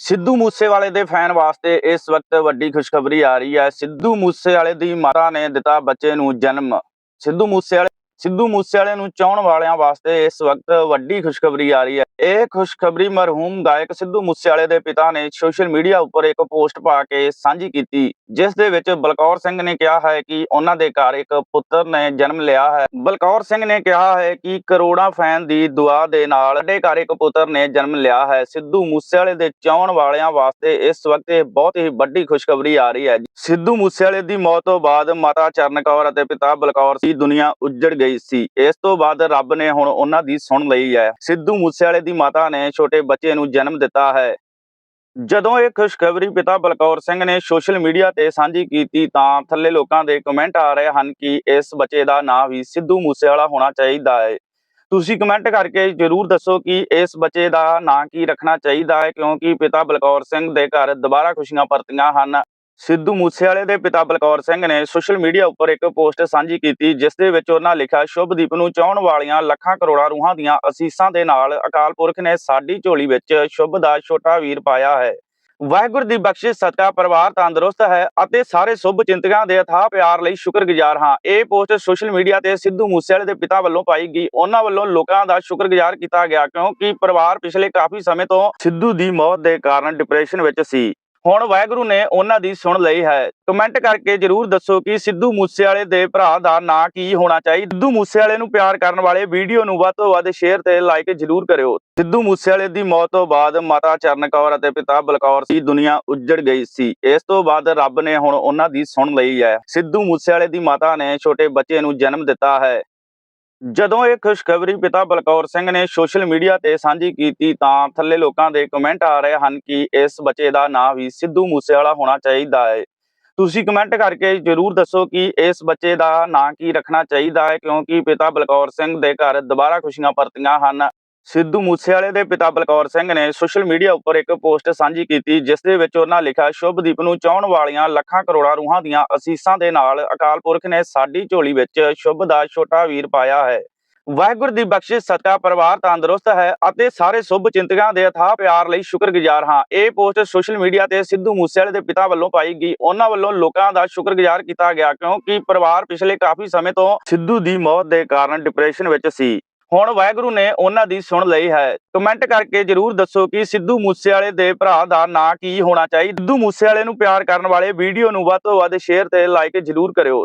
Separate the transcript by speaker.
Speaker 1: ਸਿੱਧੂ ਮੂਸੇਵਾਲੇ ਦੇ ਫੈਨ ਵਾਸਤੇ ਇਸ ਵਕਤ ਵੱਡੀ ਖੁਸ਼ਖਬਰੀ ਆ ਰਹੀ ਹੈ। ਸਿੱਧੂ ਮੂਸੇਵਾਲੇ ਦੀ ਮਾਤਾ ਨੇ ਦਿੱਤਾ ਬੱਚੇ ਨੂੰ ਜਨਮ। ਸਿੱਧੂ ਮੂਸੇਵਾਲੇ ਸਿੱਧੂ ਮੂਸੇਵਾਲੇ ਨੂੰ ਚਾਹਣ ਵਾਲਿਆਂ ਵਾਸਤੇ ਇਸ ਵਕਤ ਵੱਡੀ ਖੁਸ਼ਖਬਰੀ ਆ ਰਹੀ ਹੈ। ਇਹ ਖੁਸ਼ਖਬਰੀ ਮਰਹੂਮ ਗਾਇਕ ਸਿੱਧੂ ਮੂਸੇਵਾਲੇ ਦੇ ਪਿਤਾ ਨੇ ਸੋਸ਼ਲ ਮੀਡੀਆ ਉੱਪਰ ਇੱਕ ਪੋਸਟ ਪਾ ਕੇ ਸਾਂਝੀ ਕੀਤੀ। ਜਿਸ ਦੇ ਵਿੱਚ ਬਲਕੌਰ ਸਿੰਘ ਨੇ ਕਿਹਾ ਹੈ ਕਿ ਉਹਨਾਂ ਦੇ ਘਰ ਇੱਕ ਪੁੱਤਰ ਨੇ ਜਨਮ ਲਿਆ ਹੈ। ਬਲਕੌਰ ਸਿੰਘ ਨੇ ਕਿਹਾ ਹੈ ਕਿ ਕਰੋੜਾਂ ਫੈਨ ਦੀ ਦੁਆ ਦੇ ਨਾਲ ਸਾਡੇ ਘਰ ਇੱਕ ਪੁੱਤਰ ਨੇ ਜਨਮ ਲਿਆ ਹੈ। ਸਿੱਧੂ ਮੂਸੇਵਾਲੇ ਦੇ ਚਾਹਣ ਵਾਲਿਆਂ ਵਾਸਤੇ ਇਸ ਵਕਤ ਇਹ ਬਹੁਤ ਹੀ ਵੱਡੀ ਖੁਸ਼ਖਬਰੀ ਆ ਰਹੀ ਹੈ। ਸਿੱਧੂ ਮੂਸੇਵਾਲੇ ਦੀ ਮੌਤ ਤੋਂ ਬਾਅਦ ਮਾਤਾ ਚਰਨ ਕੌਰ ਅਤੇ ਪਿਤਾ ਬਲਕੌਰ ਦੀ ਦੁਨੀਆ ਉੱਜੜ ਗਈ ਸੀ। ਇਸ ਤੋਂ ਬਾਅਦ ਰੱਬ ਨੇ ਹੁਣ ਉਹਨਾਂ ਦੀ ਸੁਣ ਲਈ ਹੈ। ਸਿੱਧੂ ਮੂਸੇਵਾਲੇ ਦੀ ਮਾਤਾ ਨੇ ਛੋਟੇ ਬੱਚੇ ਨੂੰ ਜਨਮ ਦਿੱਤਾ ਹੈ। ਜਦੋਂ ਇਹ ਖੁਸ਼ਖਬਰੀ ਪਿਤਾ ਬਲਕੌਰ ਸਿੰਘ ਨੇ ਸੋਸ਼ਲ ਮੀਡੀਆ ਤੇ ਸਾਂਝੀ ਕੀਤੀ ਤਾਂ ਥੱਲੇ ਲੋਕਾਂ ਦੇ ਕਮੈਂਟ ਆ ਰਹੇ ਹਨ ਕਿ ਇਸ ਬੱਚੇ ਦਾ ਨਾਂ ਵੀ ਸਿੱਧੂ ਮੂਸੇਵਾਲਾ ਹੋਣਾ ਚਾਹੀਦਾ ਹੈ। ਤੁਸੀਂ ਕਮੈਂਟ ਕਰਕੇ ਜਰੂਰ ਦੱਸੋ ਕਿ ਇਸ ਬੱਚੇ ਦਾ ਨਾਂ ਕੀ ਰੱਖਣਾ ਚਾਹੀਦਾ ਹੈ ਕਿਉਂਕਿ ਪਿਤਾ ਬਲਕੌਰ ਸਿੰਘ ਦੇ ਘਰ ਦੁਬਾਰਾ ਖੁਸ਼ੀਆਂ ਪਰਤੀਆਂ ਹਨ। ਸਿੱਧੂ ਮੂਸੇਵਾਲੇ ਦੇ ਪਿਤਾ ਬਲਕੌਰ ਸਿੰਘ ਨੇ ਸੋਸ਼ਲ ਮੀਡੀਆ ਉੱਪਰ ਇੱਕ ਪੋਸਟ ਸਾਂਝੀ ਕੀਤੀ, ਜਿਸ ਦੇ ਵਿੱਚ ਉਹਨਾਂ ਲਿਖਿਆ, ਸ਼ੁਭਦੀਪ ਨੂੰ ਚਾਹਣ ਵਾਲੀਆਂ ਲੱਖਾਂ ਕਰੋੜਾਂ ਰੂਹਾਂ ਦੀਆਂ ਅਸੀਸਾਂ ਦੇ ਨਾਲ ਅਕਾਲ ਪੁਰਖ ਨੇ ਸਾਡੀ ਝੋਲੀ ਵਿੱਚ ਸ਼ੁਭ ਦਾ ਛੋਟਾ ਵੀਰ ਪਾਇਆ ਹੈ। ਵਾਹਿਗੁਰੂ ਦੀ ਬਖਸ਼ਿਸ਼, ਸਦਕਾ ਪਰਿਵਾਰ ਤੰਦਰੁਸਤ ਹੈ ਅਤੇ ਸਾਰੇ ਸ਼ੁਭ ਚਿੰਤਕਾਂ ਦੇ ਅਥਾਹ ਪਿਆਰ ਲਈ ਸ਼ੁਕਰਗੁਜ਼ਾਰ ਹਾਂ। ਇਹ ਪੋਸਟ ਸੋਸ਼ਲ ਮੀਡੀਆ ਤੇ ਸਿੱਧੂ ਮੂਸੇਵਾਲੇ ਦੇ ਪਿਤਾ ਵੱਲੋਂ ਪਾਈ ਗਈ। ਉਹਨਾਂ ਵੱਲੋਂ ਲੋਕਾਂ ਦਾ ਸ਼ੁਕਰਗੁਜ਼ਾਰ ਕੀਤਾ ਗਿਆ ਕਿਉਂਕਿ ਪਰਿਵਾਰ ਪਿਛਲੇ ਕਾਫੀ ਸਮੇਂ ਤੋਂ ਸਿੱਧੂ ਦੀ ਮੌਤ ਦੇ ਕਾਰਨ ਡਿਪਰੈਸ਼ਨ ਵਿੱਚ ਸੀ। ਹੁਣ ਵਾਹਿਗੁਰੂ ਨੇ ਉਹਨਾਂ ਦੀ ਸੁਣ ਲਈ ਹੈ। ਕਮੈਂਟ ਕਰਕੇ ਜਰੂਰ ਦੱਸੋ ਕਿ ਸਿੱਧੂ ਮੂਸੇਵਾਲੇ ਦੇ ਭਰਾ ਦਾ ਨਾਂ ਕੀ ਹੋਣਾ ਚਾਹੀਦਾ ਸਿੱਧੂ ਮੂਸੇਵਾਲੇ ਨੂੰ ਪਿਆਰ ਕਰਨ ਵਾਲੇ ਵੀਡੀਓ ਨੂੰ ਵੱਧ ਤੋਂ ਵੱਧ ਸ਼ੇਅਰ ਤੇ ਲਾਈਕ ਜਰੂਰ ਕਰਿਓ। ਸਿੱਧੂ ਮੂਸੇਵਾਲੇ ਦੀ ਮੌਤ ਤੋਂ ਬਾਅਦ ਮਾਤਾ ਚਰਨ ਕੌਰ ਅਤੇ ਪਿਤਾ ਬਲਕੌਰ ਦੀ ਦੁਨੀਆ ਉੱਜੜ ਗਈ ਸੀ। ਇਸ ਤੋਂ ਬਾਅਦ ਰੱਬ ਨੇ ਹੁਣ ਉਹਨਾਂ ਦੀ ਸੁਣ ਲਈ ਹੈ। ਸਿੱਧੂ ਮੂਸੇਵਾਲੇ ਦੀ ਮਾਤਾ ਨੇ ਛੋਟੇ ਬੱਚੇ ਨੂੰ ਜਨਮ ਦਿੱਤਾ ਹੈ। ਜਦੋਂ ਇਹ ਖੁਸ਼ਖਬਰੀ ਪਿਤਾ ਬਲਕੌਰ ਸਿੰਘ ਨੇ ਸੋਸ਼ਲ ਮੀਡੀਆ ਤੇ ਸਾਂਝੀ ਕੀਤੀ ਤਾਂ ਥੱਲੇ ਲੋਕਾਂ ਦੇ ਕਮੈਂਟ ਆ ਰਹੇ ਹਨ ਕਿ ਇਸ ਬੱਚੇ ਦਾ ਨਾਂ ਵੀ ਸਿੱਧੂ ਮੂਸੇਵਾਲਾ ਹੋਣਾ ਚਾਹੀਦਾ ਹੈ। ਤੁਸੀਂ ਕਮੈਂਟ ਕਰਕੇ ਜਰੂਰ ਦੱਸੋ ਕਿ ਇਸ ਬੱਚੇ ਦਾ ਨਾਂ ਕੀ ਰੱਖਣਾ ਚਾਹੀਦਾ ਹੈ ਕਿਉਂਕਿ ਪਿਤਾ ਬਲਕੌਰ ਸਿੰਘ ਦੇ ਘਰ ਦੁਬਾਰਾ ਖੁਸ਼ੀਆਂ ਪਰਤੀਆਂ ਹਨ। ਸਿੱਧੂ ਮੂਸੇਵਾਲੇ ਦੇ ਪਿਤਾ ਬਲਕੌਰ ਸਿੰਘ ਨੇ ਸੋਸ਼ਲ ਮੀਡੀਆ ਉੱਪਰ ਇੱਕ ਪੋਸਟ ਸਾਂਝੀ ਕੀਤੀ, ਜਿਸ ਦੇ ਵਿੱਚ ਉਹਨਾਂ ਲਿਖਿਆ, ਸ਼ੁਭਦੀਪ ਨੂੰ ਚਾਹਣ ਵਾਲੀਆਂ ਲੱਖਾਂ ਕਰੋੜਾਂ ਰੂਹਾਂ ਦੀਆਂ ਅਸੀਸਾਂ ਦੇ ਨਾਲ ਅਕਾਲ ਪੁਰਖ ਨੇ ਸਾਡੀ ਝੋਲੀ ਵਿੱਚ ਸ਼ੁਭ ਦਾ ਛੋਟਾ ਵੀਰ ਪਾਇਆ ਹੈ। ਵਾਹਿਗੁਰੂ ਦੀ ਬਖਸ਼ਿਸ਼, ਸਦਕਾ ਪਰਿਵਾਰ ਤੰਦਰੁਸਤ ਹੈ ਅਤੇ ਸਾਰੇ ਸ਼ੁਭ ਚਿੰਤਕਾਂ ਦੇ ਅਥਾਹ ਪਿਆਰ ਲਈ ਸ਼ੁਕਰਗੁਜ਼ਾਰ ਹਾਂ। ਇਹ ਪੋਸਟ ਸੋਸ਼ਲ ਮੀਡੀਆ ਤੇ ਸਿੱਧੂ ਮੂਸੇਵਾਲੇ ਦੇ ਪਿਤਾ ਵੱਲੋਂ ਪਾਈ ਗਈ। ਉਹਨਾਂ ਵੱਲੋਂ ਲੋਕਾਂ ਦਾ ਸ਼ੁਕਰਗੁਜ਼ਾਰ ਕੀਤਾ ਗਿਆ ਕਿਉਂਕਿ ਪਰਿਵਾਰ ਪਿਛਲੇ ਕਾਫੀ ਸਮੇਂ ਤੋਂ ਸਿੱਧੂ ਦੀ ਮੌਤ ਦੇ ਕਾਰਨ ਡਿਪਰੈਸ਼ਨ ਵਿੱਚ ਸੀ। ਹੁਣ ਵਾਹਿਗੁਰੂ ਨੇ ਉਹਨਾਂ ਦੀ ਸੁਣ ਲਈ ਹੈ। ਕਮੈਂਟ ਕਰਕੇ ਜਰੂਰ ਦੱਸੋ ਕਿ ਸਿੱਧੂ ਮੂਸੇਵਾਲੇ ਦੇ ਭਰਾ ਦਾ ਨਾਂ ਕੀ ਹੋਣਾ ਚਾਹੀਦਾ ਸਿੱਧੂ ਮੂਸੇਵਾਲੇ ਨੂੰ ਪਿਆਰ ਕਰਨ ਵਾਲੇ ਵੀਡੀਓ ਨੂੰ ਵੱਧ ਤੋਂ ਵੱਧ ਸ਼ੇਅਰ ਤੇ ਲਾਈਕ ਜਰੂਰ ਕਰਿਓ।